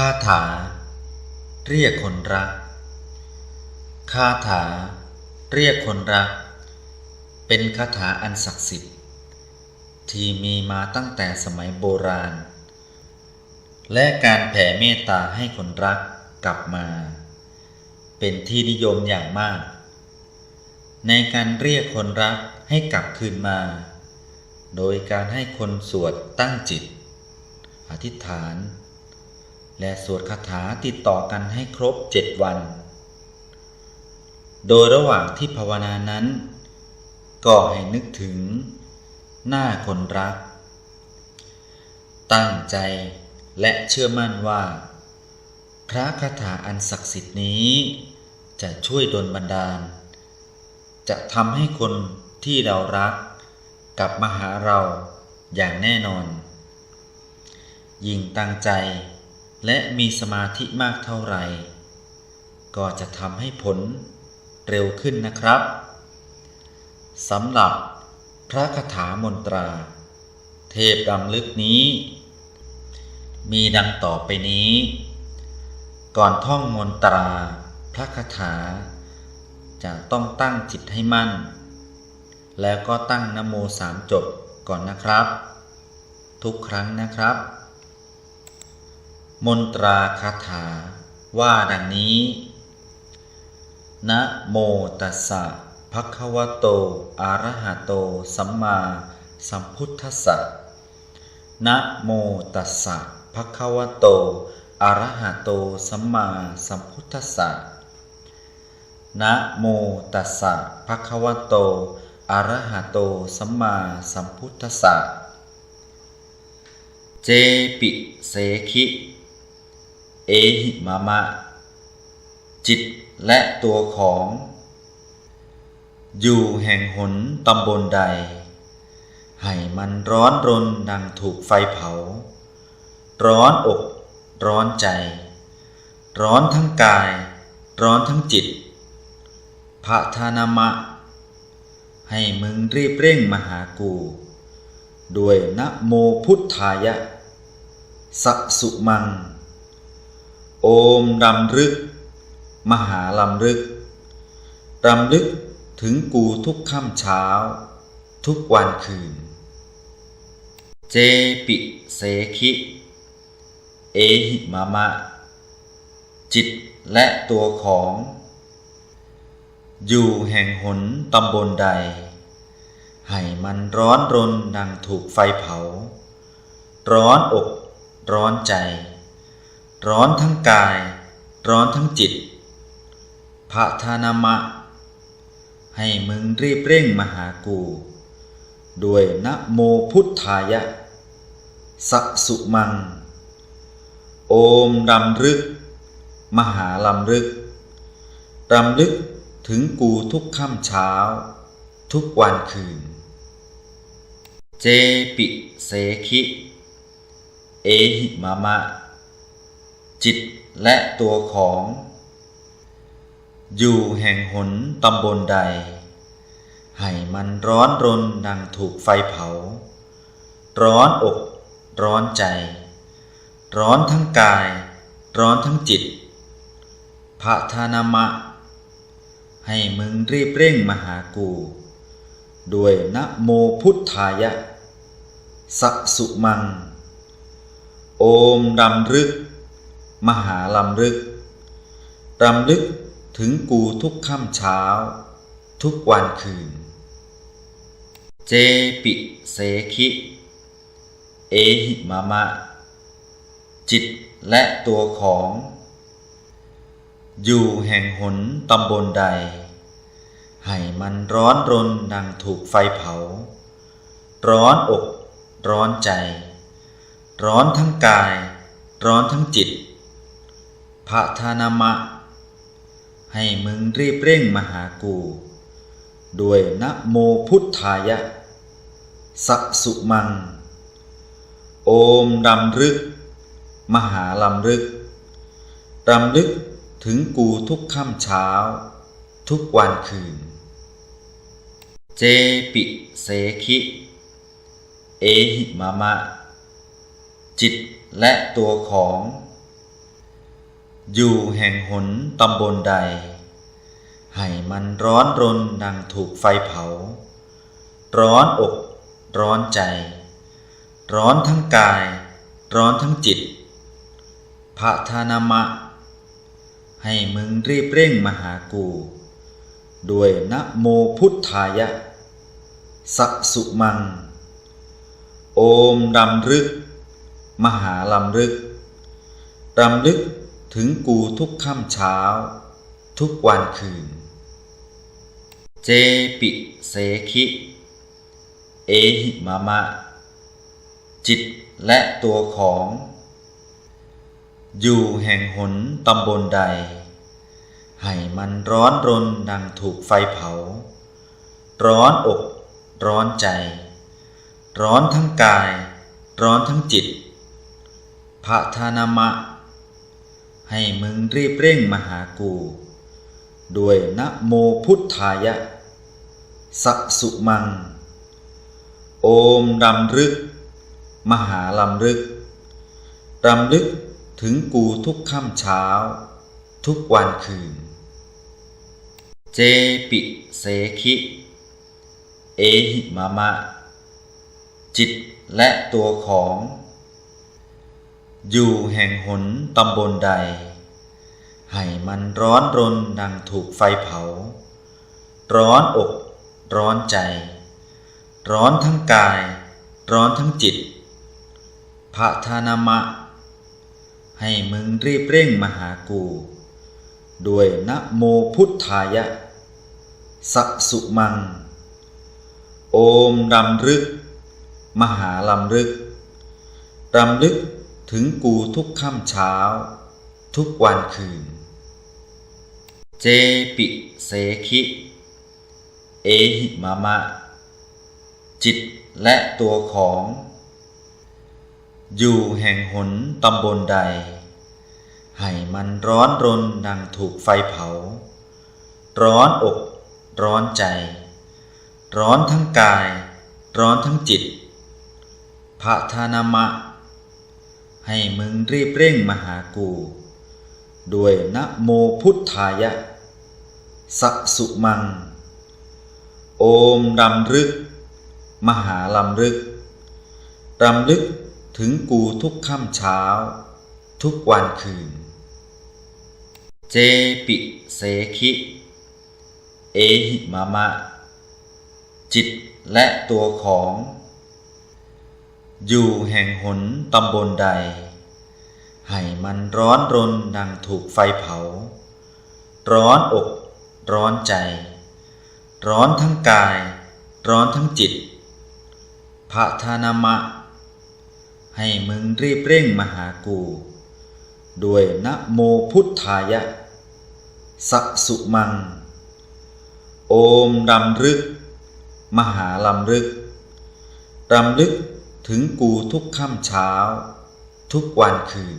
คาถา เรียกคนรัก คาถา เรียกคนรัก เป็นคาถาอันศักดิ์สิทธิ์ ที่มีมาตั้งแต่สมัยโบราณ และการแผ่เมตตาให้คนรักกลับมา เป็นที่นิยมอย่างมาก ในการเรียกคนรักให้กลับคืนมา โดยการให้คนสวดตั้งจิต อธิษฐาน และสวดคาถาติดต่อกันให้ครบเจ็ดวัน โดยระหว่างที่ภาวนานั้น ก็ให้นึกถึง หน้าคนรัก ตั้งใจและเชื่อมั่นว่า พระคาถาอันศักดิ์สิทธิ์นี้ จะช่วยดลบันดาล จะทำให้คนที่เรารักกลับมาหาเราอย่างแน่นอน ยิ่งตั้งใจ และมีสมาธิมากเท่าไหร่ ก็จะทำให้ผลเร็วขึ้นนะครับสำหรับพระคาถามนตรา เทพรำลึกนี้ มีดังต่อไปนี้ ก่อนท่องมนตรา พระคาถา จะต้องตั้งจิตให้มั่น แล้วก็ตั้งนโมสามจบก่อนนะครับ ทุกครั้งนะครับ มนตราคาถา ว่าดังนี้ นะโมตัสสะภะคะวะโต อะระหะโต สัมมาสัมพุทธัสสะ นะโมตัสสะภะคะวะโต อะระหะโต สัมมาสัมพุทธัสสะ นะโมตัสสะภะคะวะโต อะระหะโต สัมมาสัมพุทธัสสะ เจปิเสคิ เอหิมามะ จิตและตัวของ อยู่แห่งหนตำบลใด ให้มันร้อนรนดังถูกไฟเผา ร้อนอก ร้อนใจ ร้อนทั้งกาย ร้อนทั้งจิตพระธานามะ ให้มึงรีบเร่งมาหากู ด้วยนะโมพุทธายะ สัสุมัง อมรำลึก มหาลำลึกรำลึกถึงกูทุกค่ำเช้า ทุกวันคืน เจปิเสคิ เอหิมามะ จิตและตัวของ อยู่แห่งหนตำบลใด ให้มันร้อนรนดังถูกไฟเผา ร้อนอกร้อนใจ ร้อนทั้งกาย ร้อนทั้งจิตพระธานามะ ให้มึงรีบเร่งมาหากู ด้วยนะโมพุทธายะ สัสุมัง โอมรำลึก มหาลำลึกรำลึกถึงกูทุกค่ำเช้า ทุกวันคืน เจปิเสคิ เอหิมามะ จิตและตัวของ อยู่แห่งหนตำบลใด ให้มันร้อนรนดังถูกไฟเผา ร้อนอก ร้อนใจ ร้อนทั้งกาย ร้อนทั้งจิตพระธานามะ ให้มึงรีบเร่งมาหากูด้วยนะโมพุทธายะ สัสุมัง โอมรำลึก มหาลำลึกรำลึกถึงกูทุกค่ำเช้า ทุกวันคืน เจปิเสคิ เอหิมามะ จิตและตัวของ อยู่แห่งหนตำบลใด ให้มันร้อนรนดังถูกไฟเผา ร้อนอก ร้อนใจ ร้อนทั้งกาย ร้อนทั้งจิต พระธนามะ ให้มึงรีบเร่งมาหากูด้วยนะโมพุทธายะ สัสุมัง โอมรำลึก มหาลำลึกรำลึกถึงกูทุกค่ำเช้า ทุกวันคืน เจปิเสคิ เอหิมามะ จิตและตัวของ อยู่แห่งหนตำบลใด ให้มันร้อนรนดังถูกไฟเผา ร้อนอก ร้อนใจ ร้อนทั้งกาย ร้อนทั้งจิต พระธานามะ ให้มึงรีบเร่งมาหากู ด้วยนะโมพุทธายะ สัสุมัง โอมรำลึก มหาลำลึกรำลึก ถึงกูทุกค่ำเช้า ทุกวันคืน เจปิเสคิ เอหิมามะ จิตและตัวของ อยู่แห่งหนตำบลใด ให้มันร้อนรนดังถูกไฟเผา ร้อนอก ร้อนใจ ร้อนทั้งกาย ร้อนทั้งจิตพระธานามะ ให้มึงรีบเร่งมาหากู ด้วยนะโมพุทธายะ สัสุมัง โอมรำลึก มหาลำลึก รำลึกถึงกูทุกค่ำเช้า ทุกวันคืน เจปิเสคิ เอหิมามะ จิตและตัวของ อยู่แห่งหนตำบลใด ให้มันร้อนรนดังถูกไฟเผา ร้อนอก ร้อนใจ ร้อนทั้งกาย ร้อนทั้งจิตพระธานามะ ให้มึงรีบเร่งมาหากู ด้วยนะโมพุทธายะ สัสุมัง โอมรำลึก มหาลำลึกรำลึก ถึงกูทุกค่ำเช้า ทุกวันคืน เจปิเสคิ เอหิมามะ จิตและตัวของ อยู่แห่งหนตำบลใด ให้มันร้อนรนดังถูกไฟเผา ร้อนอก ร้อนใจ ร้อนทั้งกาย ร้อนทั้งจิตพระธานามะ ให้มึงรีบเร่งมาหากู ด้วยนะโมพุทธายะ สัสุมัง โอมรำลึก มหาลำลึก รำลึกถึงกูทุกค่ำเช้า ทุกวันคืน เจปิเสคิ เอหิมามะ จิตและตัวของ อยู่แห่งหนตำบลใด ให้มันร้อนรนดังถูกไฟเผา ร้อนอก ร้อนใจ ร้อนทั้งกาย ร้อนทั้งจิต พระธานามะ ให้มึงรีบเร่งมาหากู ด้วยนะโมพุทธายะ สัสุมัง โอมรำลึก มหาลำลึกรำลึก ถึงกูทุกค่ำเช้า ทุกวันคืน